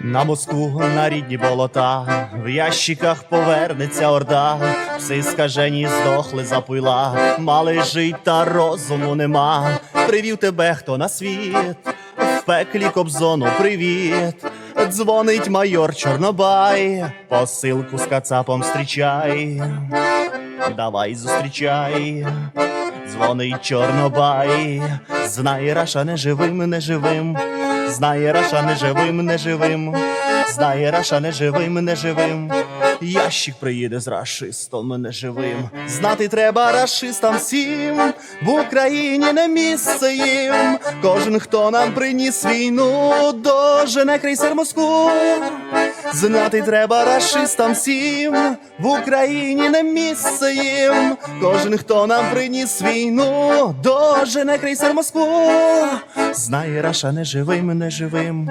На Москву на рідні болота, в ящиках повернеться орда, всі скажені здохли за пила, мали жить та розуму нема. Привів тебе хто на світ, в пеклі кобзону привіт. Дзвонить майор Чорнобай, посилку з кацапом зустрічай. Давай зустрічай, дзвонить Чорнобай, знає Раша не живим, не живим, знає Раша не живим, не живим, знає Раша не живим, не живим. Ящик приїде з рашистом неживим. Знати треба рашистам всім, в Україні не місце їм. Кожен, хто нам приніс війну, дожене крейсер Москву. Знати треба рашистам всім, в Україні не місце їм. Кожен, хто нам приніс війну, дожене крейсер Москву. Знає Раша не живим, не живим,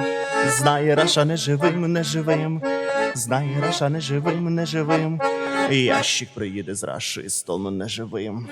знає Раша не живим, знає Раша неживим, неживим. Ящик приїде з рашистом неживим.